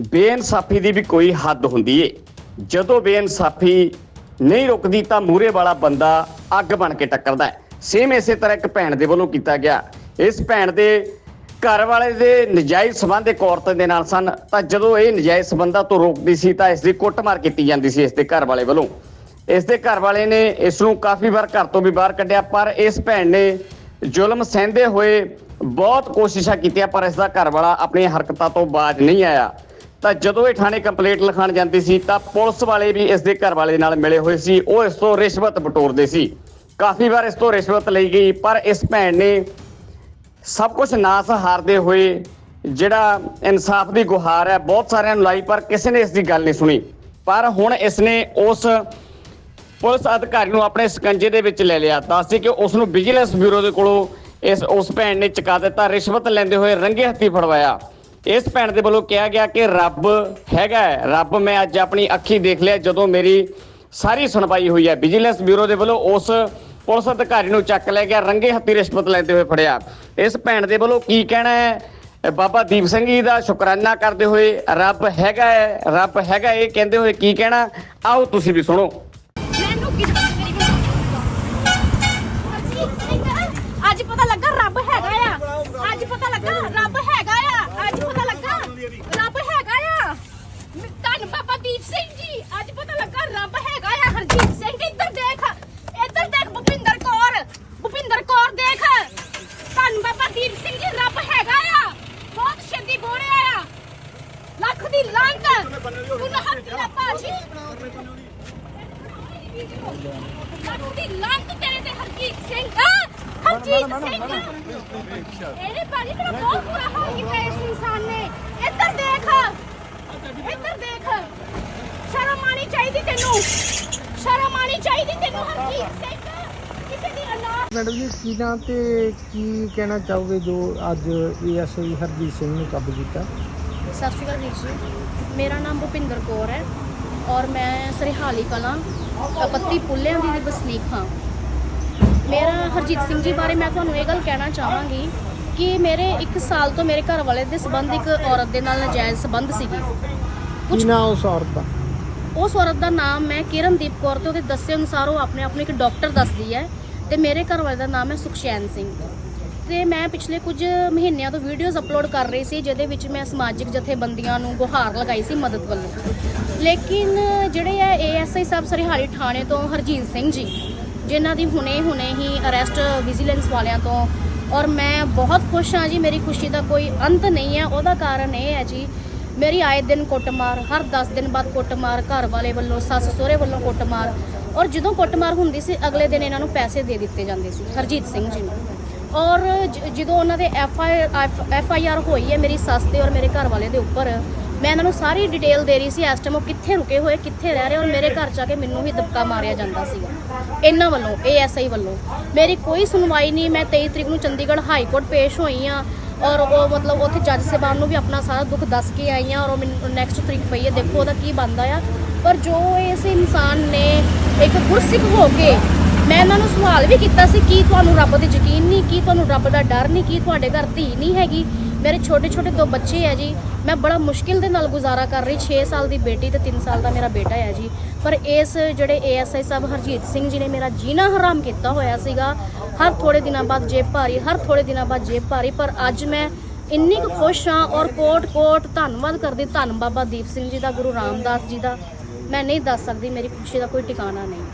ਬੇਇਨਸਾਫੀ ਦੀ ਵੀ ਕੋਈ ਹੱਦ ਹੁੰਦੀ ਏ। ਜਦੋਂ ਬੇਇਨਸਾਫੀ ਨਹੀਂ ਰੁਕਦੀ ਤਾਂ ਮੂਰੇ ਵਾਲਾ ਬੰਦਾ ਅੱਗ ਬਣ ਕੇ ਟੱਕਰਦਾ ਹੈ। ਸੇਮ ਇਸੇ ਤਰ੍ਹਾਂ ਇੱਕ ਭੈਣ ਦੇ ਵੱਲੋਂ ਕੀਤਾ ਗਿਆ। ਇਸ ਭੈਣ ਦੇ ਘਰ ਵਾਲੇ ਦੇ ਨਜਾਇਜ਼ ਸਬੰਧ ਇੱਕ ਔਰਤ ਦੇ ਨਾਲ ਸਨ। ਤਾਂ ਜਦੋਂ ਇਹ ਨਜਾਇਜ਼ ਸਬੰਧਾਂ ਤੋਂ ਰੋਕਦੀ ਸੀ ਤਾਂ ਇਸ ਦੀ ਕੁੱਟਮਾਰ ਕੀਤੀ ਜਾਂਦੀ ਸੀ ਇਸ ਦੇ ਘਰ ਵਾਲੇ ਵੱਲੋਂ। ਇਸ ਦੇ ਘਰ ਵਾਲੇ ਨੇ ਇਸ ਨੂੰ ਕਾਫੀ ਵਾਰ ਘਰ ਤੋਂ ਵੀ ਬਾਹਰ ਕੱਢਿਆ, ਪਰ ਇਸ ਭੈਣ ਨੇ ਜ਼ੁਲਮ ਸਹਿੰਦੇ ਹੋਏ ਬਹੁਤ ਕੋਸ਼ਿਸ਼ਾਂ ਕੀਤੀਆਂ, ਪਰ ਇਸ ਦਾ ਘਰ ਵਾਲਾ ਆਪਣੀਆਂ ਹਰਕਤਾਂ ਤੋਂ ਬਾਜ ਨਹੀਂ ਆਇਆ। ਤਾਂ ਜਦੋਂ ਇਹ ਥਾਣੇ ਕੰਪਲੇਂਟ ਲਿਖਾਣ ਜਾਂਦੀ ਸੀ, ਤਾਂ ਪੁਲਿਸ ਵਾਲੇ ਵੀ ਇਸ ਦੇ ਘਰ ਵਾਲੇ ਨਾਲ ਮਿਲੇ ਹੋਏ ਸੀ। ਉਹ ਇਸ ਤੋਂ ਰਿਸ਼ਵਤ ਬਟੋਰਦੇ ਸੀ। ਕਾਫੀ ਵਾਰ ਇਸ ਤੋਂ ਰਿਸ਼ਵਤ ਲਈ ਗਈ, ਪਰ ਇਸ ਭੈਣ ਨੇ ਸਭ ਕੁਝ ਨਾ ਸਹਾਰਦੇ ਹੋਏ ਜਿਹੜਾ ਇਨਸਾਫ ਦੀ ਗੁਹਾਰ ਹੈ, ਬਹੁਤ ਸਾਰਿਆਂ ਨੂੰ ਲਾਈ, ਪਰ ਕਿਸੇ ਨੇ ਇਸ ਦੀ ਗੱਲ ਨਹੀਂ ਸੁਣੀ। ਪਰ ਹੁਣ ਇਸ ਨੇ ਉਸ ਪੁਲਿਸ ਅਧਿਕਾਰੀ ਨੂੰ ਆਪਣੇ ਸਕੰਜੇ ਦੇ ਵਿੱਚ ਲੈ ਲਿਆ। ਤਾਂ ਸੀ ਕਿ ਉਸ ਨੂੰ ਵਿਜੀਲੈਂਸ ਬਿਊਰੋ ਦੇ ਕੋਲੋਂ ਇਸ, ਉਸ ਭੈਣ ਨੇ ਚੁਕਾ ਦਿੱਤਾ। ਰਿਸ਼ਵਤ ਲੈਂਦੇ ਹੋਏ ਰੰਗੇ ਹੱਥੀ ਫੜਵਾਇਆ। ਇਸ ਭੈਣ ਦੇ ਵੱਲੋਂ ਕਿਹਾ ਗਿਆ ਕਿ ਰੱਬ ਹੈਗਾ ਰੱਬ, ਮੈਂ ਅੱਜ ਆਪਣੀ ਅੱਖੀ ਦੇਖ ਲਿਆ, ਜਦੋਂ ਮੇਰੀ ਸਾਰੀ ਸੁਣਵਾਈ ਹੋਈ ਹੈ। ਵਿਜੀਲੈਂਸ ਬਿਊਰੋ ਦੇ ਵੱਲੋਂ ਉਸ ਪੁਲਿਸ ਅਧਿਕਾਰੀ ਨੂੰ ਚੱਕ ਲੈ ਗਿਆ, ਰੰਗੇ ਹੱਥੀ ਰਿਸ਼ਵਤ ਲੈਂਦੇ ਹੋਏ ਫੜਿਆ। ਇਸ ਭੈਣ ਦੇ ਵੱਲੋਂ ਕੀ ਕਹਿਣਾ ਹੈ? ਬਾਬਾ ਦੀਪ ਸਿੰਘ ਜੀ ਦਾ ਸ਼ੁਕਰਾਨਾ ਕਰਦੇ ਹੋਏ ਰੱਬ ਹੈਗਾ ਹੈ, ਰੱਬ ਹੈਗਾ ਇਹ ਕਹਿੰਦੇ ਹੋਏ ਕੀ ਕਹਿਣਾ? ਆਓ ਤੁਸੀਂ ਵੀ ਸੁਣੋ। ਮੈਨੂੰ ਕੀ ਮੇਰੀ ਗੱਲ ਅੱਜ ਪਤਾ ਲੱਗਾ ਰੱਬ ਹੈਗਾ ਆ। ਅੱਜ ਪਤਾ ਲੱਗਾ ਰੱਬ ਹੈਗਾ ਆ ਅੱਜ ਪਤਾ ਲੱਗਾ ਰੱਬ ਹੈਗਾ ਆ ਧੰਨ ਬਾਬਾ ਦੀਪ ਸਿੰਘ ਜੀ ਅੱਜ ਪਤਾ ਲੱਗਾ ਰੱਬ ਹੈਗਾ ਆ ਹਰਜੀਤ ਸਿੰਘ ਇੱਧਰ ਦੇਖ ਇੱਧਰ ਦੇਖ ਭੁਪਿੰਦਰ ਕੌਰ ਭੁਪਿੰਦਰ ਕੌਰ ਦੇਖ ਧੰਨ ਬਾਬਾ ਦੀਪ ਸਿੰਘ ਜੀ ਰੱਬ ਹੈਗਾ ਆ। ਬਹੁਤ ਛੇਤੀ ਬੋੜਿਆ ਆ ਲੱਖ ਦੀ ਲਾਂਤ ਤੂੰ ਹੱਥ ਨਾ ਭਾਜੀ। ਲੱਖ ਦੀ ਲਾਂਤ ਤੇਰੇ ਤੇ ਹਰਜੀਤ ਸਿੰਘ। ਹਰਜੀਤ ਸਿੰਘ। ਇਹਨੇ ਬਾਰੀ ਮੇਰਾ ਬਹੁਤ ਬੁਰਾ ਹਾਲ ਕੀਤਾ ਇਸ ਇਨਸਾਨ ਨੇ। ਇੱਧਰ ਦੇਖ। ਇੱਧਰ ਦੇਖ। ਸ਼ਰਮ ਆਣੀ ਚਾਹੀਦੀ ਤੈਨੂੰ। ਸ਼ਰਮ ਆਣੀ ਚਾਹੀਦੀ ਤੈਨੂੰ ਹਰਜੀਤ ਸਿੰਘ। ਮੈਡਮ ਜੀ ਕੀ ਤੇ ਕੀ ਕਹਿਣਾ ਚਾਹੋਗੇ ਜੋ ਅੱਜ ਏਐਸਆਈ ਹਰਜੀਤ ਸਿੰਘ ਨੇ ਕਾਬੂ ਕੀਤਾ? ਸਤਿ ਸ਼੍ਰੀ ਅਕਾਲ ਵੀਰ ਜੀ। ਮੇਰਾ ਨਾਮ ਭੁਪਿੰਦਰ ਕੌਰ ਹੈ ਔਰ ਮੈਂ ਸਰਿਹਾਲੀ ਕਲਾਂ ਪੱਤੀ ਪੁੱਲਿਆਂ ਦੀ ਦੀ ਵਸਨੀਕ ਹਾਂ। ਮੇਰਾ ਹਰਜੀਤ ਸਿੰਘ ਜੀ ਬਾਰੇ ਮੈਂ ਤੁਹਾਨੂੰ ਇਹ ਗੱਲ ਕਹਿਣਾ ਚਾਹਾਂਗੀ ਕਿ ਮੇਰੇ 1 ਸਾਲ ਤੋਂ ਮੇਰੇ ਘਰ ਵਾਲੇ ਦੇ ਸੰਬੰਧ ਇੱਕ ਔਰਤ ਦੇ ਨਾਲ ਨਜਾਇਜ਼ ਸੰਬੰਧ ਸੀਗੇ। ਕੀ ਨਾਂ ਉਸ ਔਰਤ ਦਾ? ਉਸ ਔਰਤ ਦਾ ਨਾਮ ਮੈਂ ਕਿਰਨਦੀਪ ਕੌਰ ਤੇ ਉਹਦੇ ਦੱਸੇ ਅਨੁਸਾਰ ਉਹ ਆਪਣੇ ਆਪ ਨੂੰ ਇੱਕ ਡਾਕਟਰ ਦੱਸਦੀ ਹੈ। ਤੇ ਮੇਰੇ ਘਰ ਵਾਲੇ ਦਾ ਨਾਮ ਹੈ ਸੁਖਸ਼ੈਨ ਸਿੰਘ। ਤੇ ਮੈਂ ਪਿਛਲੇ ਕੁਝ ਮਹੀਨਿਆਂ ਤੋਂ ਵੀਡੀਓਜ਼ ਅਪਲੋਡ ਕਰ ਰਹੀ ਸੀ, ਜਿਹਦੇ ਵਿੱਚ ਮੈਂ ਸਮਾਜਿਕ ਜਥੇਬੰਦੀਆਂ ਨੂੰ ਗੁਹਾਰ ਲਗਾਈ ਸੀ ਮਦਦ ਵੱਲੋਂ। ਲੇਕਿਨ ਜਿਹੜੇ ਆ ਏਐਸਆਈ ਸਾਹਿਬ ਸਰਹਾਲੀ ਥਾਣੇ ਤੋਂ ਹਰਜੀਤ ਸਿੰਘ ਜੀ, ਜਿਨ੍ਹਾਂ ਦੀ ਹੁਣੇ-ਹੁਣੇ ਹੀ ਅਰੈਸਟ ਵਿਜੀਲੈਂਸ ਵਾਲਿਆਂ ਤੋਂ, ਔਰ ਮੈਂ ਬਹੁਤ ਖੁਸ਼ ਹਾਂ ਜੀ, ਮੇਰੀ ਖੁਸ਼ੀ ਦਾ ਕੋਈ ਅੰਤ ਨਹੀਂ ਹੈ। ਉਹਦਾ ਕਾਰਨ ਇਹ ਹੈ ਜੀ, ਮੇਰੀ ਆਏ ਦਿਨ ਕੁੱਟਮਾਰ, ਹਰ 10 ਦਿਨ ਬਾਅਦ ਕੁੱਟਮਾਰ, ਘਰ ਵਾਲੇ ਵੱਲੋਂ, ਸੱਸ ਸਹੁਰੇ ਵੱਲੋਂ ਕੁੱਟਮਾਰ ਔਰ ਜਦੋਂ ਕੁੱਟਮਾਰ ਹੁੰਦੀ ਸੀ, ਅਗਲੇ ਦਿਨ ਇਹਨਾਂ ਨੂੰ ਪੈਸੇ ਦੇ ਦਿੱਤੇ ਜਾਂਦੇ ਸੀ, ਹਰਜੀਤ ਸਿੰਘ ਜੀ ਨੂੰ। ਔਰ ਜਦੋਂ ਉਹਨਾਂ ਦੇ F I F I R ਹੋਈ ਹੈ ਮੇਰੀ ਸੱਸ ਤੇ ਔਰ ਮੇਰੇ ਘਰ ਵਾਲੇ ਦੇ ਉੱਪਰ, ਮੈਂ ਇਹਨਾਂ ਨੂੰ ਸਾਰੀ ਡਿਟੇਲ ਦੇ ਰਹੀ ਸੀ ਇਸ ਟਾਈਮ ਉਹ ਕਿੱਥੇ ਰੁਕੇ ਹੋਏ, ਕਿੱਥੇ ਰਹਿ ਰਹੇ ਔਰ ਮੇਰੇ ਘਰ ਚ ਆ ਕੇ ਮੈਨੂੰ ਹੀ ਦਬਕਾ ਮਾਰਿਆ ਜਾਂਦਾ ਸੀਗਾ ਇਹਨਾਂ ਵੱਲੋਂ ਏਐਸਆਈ ਵੱਲੋਂ। ਮੇਰੀ ਕੋਈ ਸੁਣਵਾਈ ਨਹੀਂ, ਮੈਂ 23 ਤਰੀਕ ਨੂੰ ਚੰਡੀਗੜ੍ਹ ਹਾਈ ਕੋਰਟ ਪੇਸ਼ ਹੋਈ ਆ ਔਰ ਉਹ ਮਤਲਬ ਉੱਥੇ ਜੱਜ ਸਾਹਿਬਾਨ ਨੂੰ ਵੀ ਆਪਣਾ ਸਾਰਾ ਦੁੱਖ ਦੱਸ ਕੇ ਆਈ ਆ ਔਰ ਉਹ ਮੈਨੂੰ ਨੈਕਸਟ ਤਰੀਕ ਪਈ ਹੈ, ਦੇਖੋ ਉਹਦਾ ਕੀ ਬਣਦਾ ਆ। ਪਰ ਜੋ ਇਸ ਇਨਸਾਨ ਨੇ ਇੱਕ ਗੁਰਸਿੱਖ ਹੋ ਕੇ ਮੈਂ ਇਹਨਾਂ ਨੂੰ ਸਵਾਲ ਵੀ ਕੀਤਾ ਸੀ, ਕੀ ਤੁਹਾਨੂੰ ਰੱਬ ਤੇ ਯਕੀਨ ਨਹੀਂ, ਕੀ ਤੁਹਾਨੂੰ ਰੱਬ ਦਾ ਡਰ ਨਹੀਂ, ਕੀ ਤੁਹਾਡੇ ਘਰ ਧੀ ਨਹੀਂ ਹੈਗੀ? ਮੇਰੇ ਛੋਟੇ ਛੋਟੇ ਦੋ ਬੱਚੇ ਆ ਜੀ। ਮੈਂ ਬੜਾ ਮੁਸ਼ਕਿਲ ਦੇ ਨਾਲ ਗੁਜ਼ਾਰਾ ਕਰ ਰਹੀ 6 ਸਾਲ ਦੀ ਬੇਟੀ ਤੇ 3 ਸਾਲ ਦਾ ਮੇਰਾ ਬੇਟਾ ਹੈ ਜੀ। ਪਰ ਇਸ ਜਿਹੜੇ ਏਐਸਆਈ ਸਾਹਿਬ ਹਰਜੀਤ ਸਿੰਘ ਜੀ ਨੇ ਮੇਰਾ ਜੀਣਾ ਹਰਾਮ ਕੀਤਾ ਹੋਇਆ ਸੀਗਾ। ਹਰ ਥੋੜੇ ਦਿਨਾਂ ਬਾਅਦ ਜੇਬ ਭਾਰੀ, ਹਰ ਥੋੜੇ ਦਿਨਾਂ ਬਾਅਦ ਜੇਬ ਭਾਰੀ। ਪਰ ਅੱਜ ਮੈਂ ਇੰਨੀ ਕੁ ਖੁਸ਼ ਹਾਂ ਔਰ ਕੋਟ ਕੋਟ ਧੰਨਵਾਦ ਕਰਦੀ ਧੰਨ ਬਾਬਾ ਦੀਪ ਸਿੰਘ ਜੀ ਦਾ, ਗੁਰੂ ਰਾਮਦਾਸ ਜੀ ਦਾ। ਮੈਂ ਨਹੀਂ ਦੱਸ ਸਕਦੀ ਮੇਰੀ ਖੁਸ਼ੀ ਦਾ ਕੋਈ ਟਿਕਾਣਾ ਨਹੀਂ।